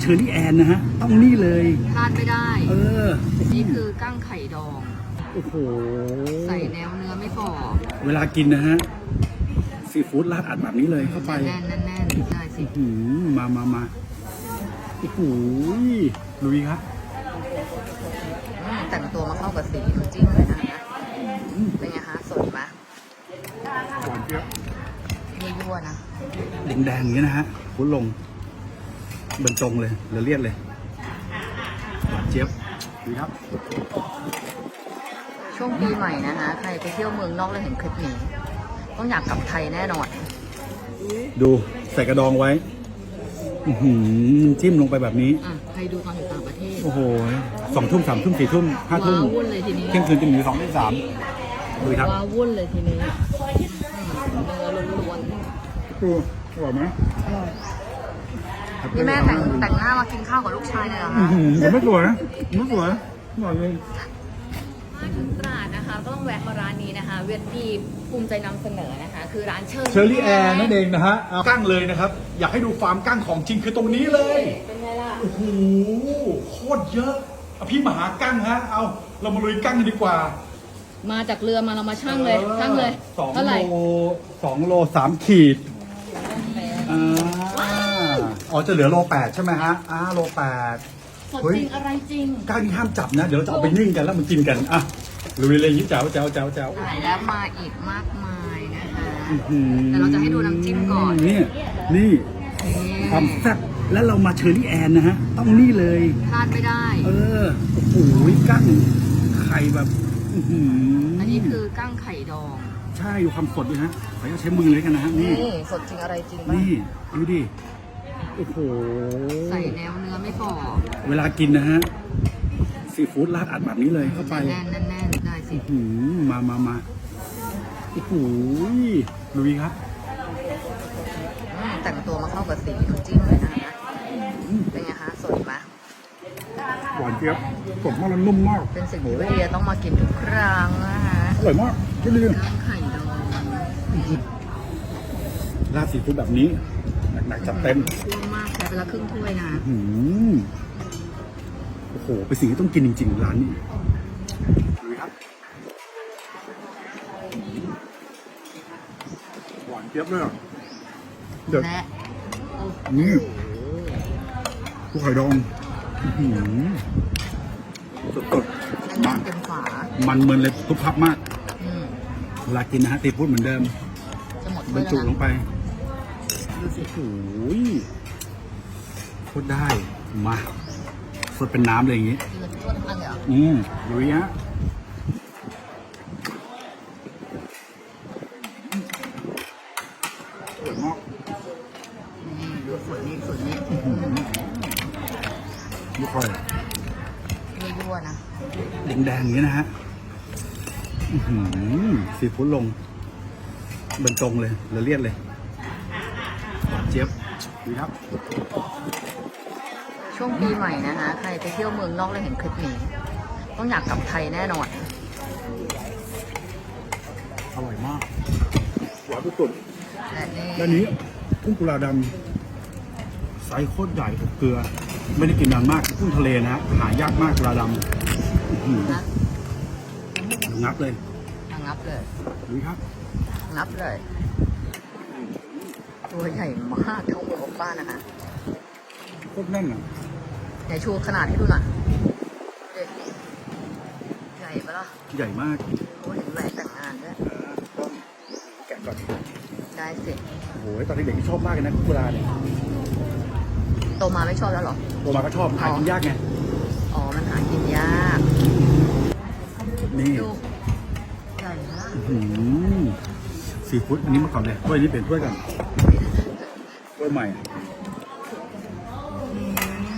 เชอรี่แอนนะฮะ ต้องนี่เลย พลาดไม่ได้ เออ นี่คือกั้งไข่ดอง โอ้โห ใส่แนวเนื้อไม่พอเวลากินนะฮะ ซีฟู้ดราดอัดแบบนี้เลยเข้าไป แน่นแน่นแน่นได้สิ อืมมามามาโอ้โหลุยครับอืมแต่งตัวมาเข้ากับสีน้ำจิ้มเลยนะคะ เป็นไงคะสดไหมหวานเจี๊ยบยั่วๆนะ แดงๆอย่างนี้นะฮะพุ้นลง บรรจงเลยละเลียดเลยหวานเจี๊ยบดีครับ ช่วงปีใหม่นะคะ ใครไปเที่ยวเมืองนอกแล้วเห็นคลิปนี้ ต้องอยากกลับไทยแน่นอน ดูใส่กระดองไว้ อื้อหือจิ้มลงไปแบบนี้ อะ ใครดูตอนอยู่ต่างประเทศโอ้โหสองทุ่มสามทุ่มสี่ทุ่มห้าทุ่มว้าวุ่นเลยทีนี้เที่ยงคืนจนถึงสองทุ่มสามดูครับว้าวุ่นเลยทีนี้อืมเนื้อล้วนดูอร่อยไหม ๆ นี่แม่แต่งแต่งหน้ามากินข้าวกับลูกชายเลยเหรออื้อคะหือยังไม่สวยนะยังไม่สวยอร่อยเลยมาถึงตราดนะคะก็ต้องแวะมาร้านนี้นะคะ เวียดที่ภูมิใจนำเสนอนะคะ คือร้านเชิญเชอรี่แอร์นั่นเองนะฮะเอากั้งเลยนะครับ อยากให้ดูฟาร์มกั้งของจริงคือตรงนี้เลย เป็นไงล่ะ โอ้โหโคตรเยอะเอาพี่มาหากั้งฮะ เอาเรามาลุยกั้งกันดีกว่า มาจากเรือมาเรามาช่างเลยออช่างเลยสองเท่าไหร่โลสองโลสามขีดอ่า อ๋อจะเหลือโลแปดใช่ไหมฮะอ่าโลแปด สดเฮ้ย จริงอะไรจริงกั้งนี่ห้ามจับนะ เดี๋ยวเราจะเอาไปนึ่งกันแล้วมันกินกันอะลุยเลยยิ้มแจ๋วแจ๋วแจ๋วแจ๋วถ่ายแล้วมาอีกมากมายนะคะ อื้อหือแต่เราจะให้ดูน้ำจิ้มก่อน นี่นี่ความแซ่บแล้วเรามาเชอรี่แอนนะฮะ ต้องนี่เลย พลาดไม่ได้ เออโอ้โหกั้งไข่แบบอื้อหืออัอันนี้คือกั้งไข่ดองใช่อยู่ความสดด้วยฮะขออนุญาตใช้มือเลยกันนะฮะนี่ นี่สดจริงอะไรจริงป่ะนี่ดูดิ โอ้โห ใส่แนวเนื้อไม่พอเวลากินนะฮะซีฟู้ดราดอัดแบบนี้เลยเข้าไป แน่นแน่นแน่นได้สิอื้อหือมามามาโอ้โหลุยครับอืมแต่งตัวมาเข้ากับสีน้ำจิ้มเลยนะคะ เป็นไงคะสดไหมหวานเจี๊ยบสดมากแล้วนุ่มมากเป็นสิ่งที่วิเดียต้องมากินทุกครั้งนะคะอร่อยมากที่นี่กั้งไข่ดองราดซีฟู้ดแบบนี้ หนักๆจัดเต็มท่วมมากใช้ไปละครึ่งถ้วยนะอื้อหือโอ้โหเป็นสิ่งที่ต้องกินจริง ๆ ร้านนี้ดูครับหวานเจี๊ยบเลยอะเดี๋ยวและนี่ผู้ไข่ดองอื้อหือสดแน่นๆเต็มฝาๆมันเมินเลยทุบพับมากอืมเวลากินนะฮะตีพูดเหมือนเดิมจะหมดบถ้รวรยจุแล้วลนะงไปดู สิโอ้ยโคตรได้ มาสดเป็นน้ำเลยอย่างงี้กินเลยทั่วทั้งอันเลยเหรออืมลุยฮะสวยมากนี่ดูส่วนนี้ส่วนนี้ดูคอยยั่วๆนะแดงๆอย่างนี้นะฮะอื้อหือซีฟู้ดลงบรรจงเลยละเลียดเลยหวานเจี๊ยบดีครับ ช่วงปีใหม่นะคะ ใครไปเที่ยวเมืองนอกแล้วเห็นคลิปนี้ ต้องอยากกลับไทยแน่นอน อร่อยมาก หวานสุดและนี่ๆด้านนี้กุ้งกุลาดำไซส์โคตรใหญ่อบเกลือ ไม่ได้กินนานมากกุ้งทะเลนะฮะหายากมากกุลาดำอื้อหือนะงับเลยงับเลย ดูครับ งับเลย ตัวใหญ่มากเท่ามือของป้านะคะโคตรแน่นอะไหนชูขนาดให้ดูหน่อยเด็กใหญ่ปะล่ะใหญ่มากโอ้เห็นแหวนแต่งงานด้วยต้องแกะก่อนได้สิโอ้โหตอนเด็กๆชอบมากเลยนะกุ้งกุลาเนี่ยโตมาไม่ชอบแล้วเหรอ โตมาก็ชอบหากินยากไงอ๋อ มันหากินยาก นี่ดูใหญ่มาก อื้อหือซีฟู้ดอันนี้มาก่อนเลยถ้วยนี้เป็นถ้วยก่อน ถ้วยใหม่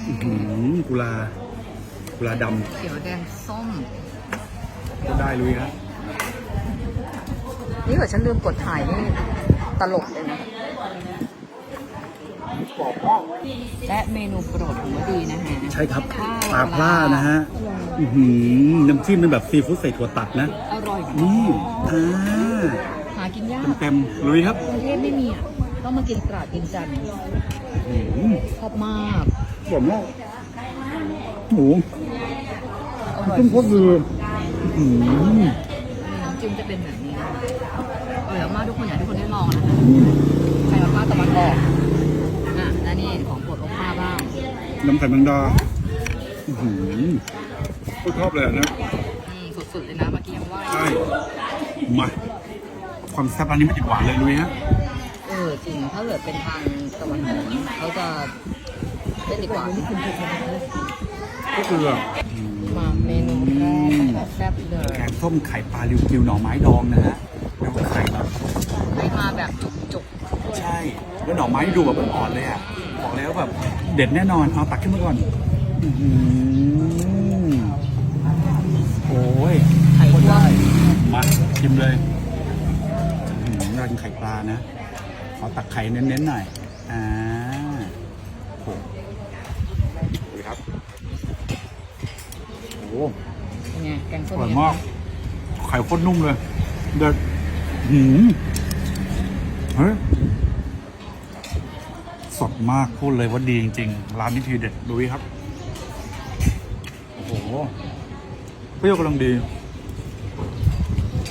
อื้อหือกุลา กุลาดเขียวแดงส้มำก็ได้ลุยครับนี่เกิดฉันลืมกดถ่ายนี่ตลกเลยนะกรอบมากและเมนูโปรดของวดีนะฮะใช่ครับข้าวปลาพร่านะฮะอื้อหือน้ำจิ้มเป็นแบบซีฟู้ดใส่ถั่วตัดนะ อร่อยนี่อ่าหากินยากเต็มๆลุยครับกรุงเทพไม่มีอะ ต้องมากินตราดกินจันทร์อื้อหือชอบมากหวานมากหมูอร่อยจิ้มโคตรดีอืมน้ำจิ้มจะเป็นแบบนี้อร่อยมากทุกคนอยากให้ทุกคนได้ลองนะคะใครมาภาคตะวันออกอะแล้วนี่ของโปรดโอป้าบ้างน้ำไข่แมงดาอื้อหือก็ชอบเลยอันนะอืมสุดๆเลยนะเมื่อกี้ยังว่าใช่มาความแซ่บอันนี้ไม่ติดหวานเลยลุยฮะเออ จริง ถ้าเกิดเป็นทางตะวันออกเขาจะเล่นดีกว่าก็คือมาเมนูแรกนะคะแซ่บเลยแกงส้มไข่ปลาริวกิวหน่อไม้ดองนะฮะแล้วก็ไข่แบบให้มาแบบจุกใช่แล้วหน่อไม้ดูแบบอ่อนๆเลยอะบอกแล้วแบบเด็ดแน่นอนเอาตักขึ้นมาก่อนอื้อหือโอ้ยๆไข่ท่วมมาชิมเลยอื้อหือเรากินไข่ปลานะ ขอตักไข่เน้นๆหน่อย อ่าโอ้ดูครับ โอ้เป็นไงแกงส้อมร่อยเนี่ยมาก ไข่โคตรนุ่มเลย เด็ดหืมเฮ้ย สดมากพูดเลยว่าดีจริงๆ ร้านนี้ทีเด็ดดูดิครับ โอ้โหเปรี้ยวกำลังดี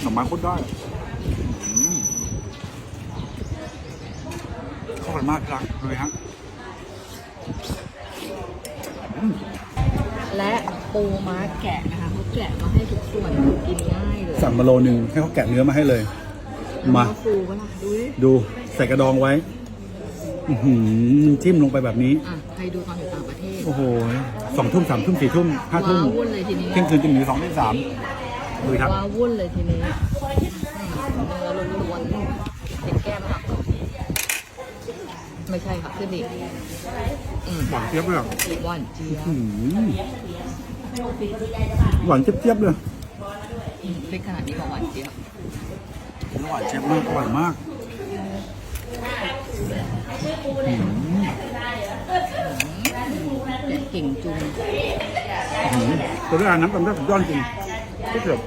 หน่อไม้โคตรได้อืม เข้ากันมากที่รักดูดิฮะและปูม้าแกะนะคะเขาแกะมาให้ทุกส่วนกินง่ายเลยสั่งมาโลนึงให้เขาแกะเนื้อมาให้เลย มาแล้วก็ฟูปะล่ะดูดิดูใส่กระดองไว้ อื้อหือจิ้มลงไปแบบนี้ อะใครดูตอนอยู่ต่างประเทศโอ้โหสองทุ่มสามทุ่มสี่ทุ่มห้าทุ่มว้าวุ่นเลยทีนี้เที่ยงคืนจนถึงสองทุ่มสามดูดิครับว้าวุ่นเลยทีนี้อืมเนื้อล้วนๆเป็นแก้มหักไม่ใช่ค่ะ ขึ้นอีกอืมหวานเจี๊ยบเลยอะหวานเจี๊ยบอื้อหือหวานเจี๊ยบๆเลยอืมพริกขนาดนี้บอกหวานเจี๊ยบหวานเจี๊ยบมากอร่อยมากอื้อหือแกะเก่งจุง อื้อหือตัวด้วยอันน้ำตาลได้สุดยอดจริงที่เกือบ